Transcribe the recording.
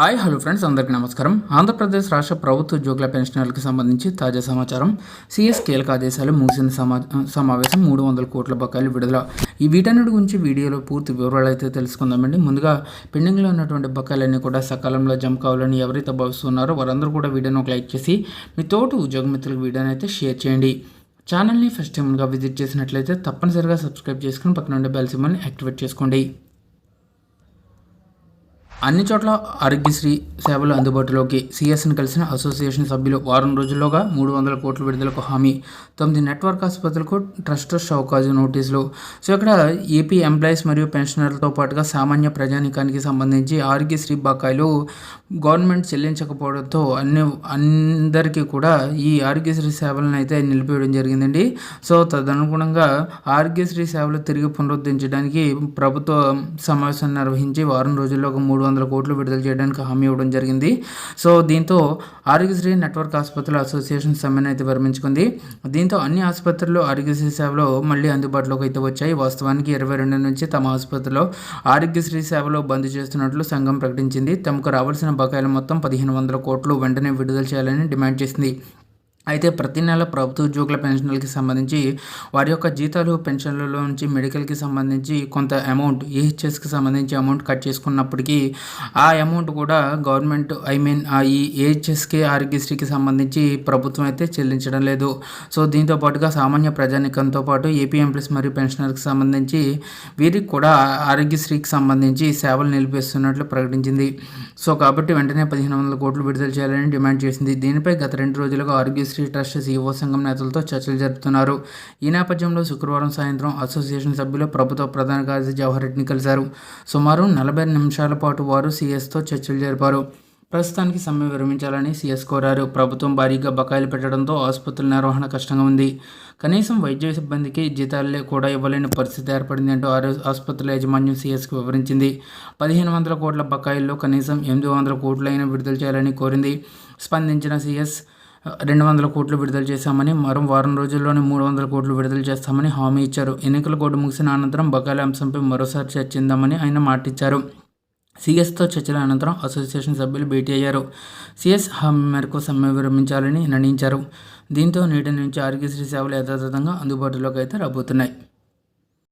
Hi hello friends అందరికీ నమస్కారం. ఆంధ్రప్రదేశ్ రాష్ట్ర ప్రభుత్వ ఉద్యోగుల పెన్షనర్లకు సంబంధించి తాజా సమాచారం. సిఎస్ కీలక ఆదేశాలు ముగిసిన సమా సమావేశం మూడు వందల కోట్ల బకాయిలు విడుదల. ఈ వీటన్నిటి గురించి వీడియోలో పూర్తి వివరాలు అయితే తెలుసుకుందామండి. ముందుగా పెండింగ్లో ఉన్నటువంటి బకాయిలన్నీ కూడా సకాలంలో జమ కావాలని ఎవరైతే భావిస్తున్నారో వారందరూ కూడా వీడియోని ఒక లైక్ చేసి మీ తోటి ఉద్యోగ మిత్రులకు వీడియోని అయితే షేర్ చేయండి. ఛానల్ని ఫస్ట్ టైంగా విజిట్ చేసినట్లయితే తప్పనిసరిగా సబ్స్క్రైబ్ చేసుకుని పక్కన ఉండే బెల్ సింబల్ని యాక్టివేట్ చేసుకోండి. అన్ని చోట్ల ఆరోగ్యశ్రీ సేవలు అందుబాటులోకి సిఎస్ని కలిసిన అసోసియేషన్ సభ్యులు వారం రోజుల్లోగా మూడు వందల కోట్ల విడుదలకు హామీ. తొమ్మిది నెట్వర్క్ ఆసుపత్రులకు ట్రస్ట్ షౌకాజు నోటీసులు. సో ఇక్కడ ఏపీ ఎంప్లాయీస్ మరియు పెన్షనర్లతో పాటుగా సామాన్య ప్రజానికానికి సంబంధించి ఆరోగ్యశ్రీ బకాయిలు గవర్నమెంట్ చెల్లించకపోవడంతో అన్ని అందరికీ కూడా ఈ ఆరోగ్యశ్రీ సేవలను అయితే నిలిపివేయడం జరిగిందండి. సో తదనుగుణంగా ఆరోగ్యశ్రీ సేవలు తిరిగి పునరుద్ధరించడానికి ప్రభుత్వ సమావేశం నిర్వహించి వారం రోజుల్లో ఒక మూడు వందల కోట్లు విడుదల చేయడానికి హామీ ఇవ్వడం జరిగింది. సో దీంతో ఆరోగ్యశ్రీ నెట్వర్క్ ఆసుపత్రుల అసోసియేషన్ సమ్మెను అయితే విరమించుకుంది. దీంతో అన్ని ఆసుపత్రుల్లో ఆరోగ్యశ్రీ సేవలు మళ్ళీ అందుబాటులోకి అయితే వచ్చాయి. వాస్తవానికి ఇరవై రెండు నుంచి తమ ఆసుపత్రిలో ఆరోగ్యశ్రీ సేవలు బంద్ చేస్తున్నట్లు సంఘం ప్రకటించింది. తమకు రావాల్సిన బకాయిలు మొత్తం పదిహేను వందల కోట్లు వెంటనే విడుదల చేయాలని డిమాండ్ చేసింది. అయితే ప్రతి నెల ప్రభుత్వ ఉద్యోగుల పెన్షన్లకి సంబంధించి వారి యొక్క జీతాలు పెన్షన్లలో నుంచి మెడికల్కి సంబంధించి కొంత అమౌంట్ ఏహెచ్ఎస్కి సంబంధించి అమౌంట్ కట్ చేసుకున్నప్పటికీ ఆ అమౌంట్ కూడా గవర్నమెంట్ ఐ మీన్ ఈ ఏహెచ్ఎస్కి ఆరోగ్యశ్రీకి సంబంధించి ప్రభుత్వం అయితే చెల్లించడం లేదు. సో దీంతో పాటుగా సామాన్య ప్రజానికంతో పాటు ఏపీ ఎంప్లాయీస్ మరియు పెన్షనర్కి సంబంధించి వీరికి కూడా ఆరోగ్యశ్రీకి సంబంధించి సేవలు నిలిపేస్తున్నట్లు ప్రకటించింది. సో కాబట్టి వెంటనే పదిహేను వందల కోట్లు విడుదల చేయాలని డిమాండ్ చేసింది. దీనిపై గత రెండు రోజులుగా ఆరోగ్యశ్రీ శ్రీ ట్రస్ట్ సీఓ సంఘం నేతలతో చర్చలు జరుపుతున్నారు. ఈ నేపథ్యంలో శుక్రవారం సాయంత్రం అసోసియేషన్ సభ్యులు ప్రభుత్వ ప్రధాన కార్యదర్శి జవహర్ రెడ్డిని కలిశారు. సుమారు నలభై నిమిషాల పాటు వారు సీఎస్తో చర్చలు జరిపారు. ప్రస్తుతానికి సమ్మె విరమించాలని సీఎస్ కోరారు. ప్రభుత్వం భారీగా బకాయిలు పెట్టడంతో ఆసుపత్రుల నిర్వహణ కష్టంగా ఉంది. కనీసం వైద్య సిబ్బందికి జీతాలే కూడా ఇవ్వలేని పరిస్థితి ఏర్పడింది అంటూ ఆసుపత్రుల యాజమాన్యం సీఎస్కు వివరించింది. పదిహేను వందల కోట్ల బకాయిల్లో కనీసం ఎనిమిది వందల కోట్లైనా విడుదల చేయాలని కోరింది. స్పందించిన సీఎస్ రెండు వందల కోట్లు విడుదల చేశామని మరో వారం రోజుల్లోనే మూడు వందల కోట్లు విడుదల చేస్తామని హామీ ఇచ్చారు. ఎన్నికల కోడ్ ముగిసిన అనంతరం బకాయిల అంశంపై మరోసారి చర్చిందామని ఆయన మాటిచ్చారు. సిఎస్తో చర్చల అనంతరం అసోసియేషన్ సభ్యులు భేటీ అయ్యారు. సిఎస్ హామీ మేరకు సమ్మె విరమించాలని నిర్ణయించారు. దీంతో నేటి నుంచి ఆరోగ్యశ్రీ సేవలు యథాతథంగా అందుబాటులోకి అయితే రాబోతున్నాయి.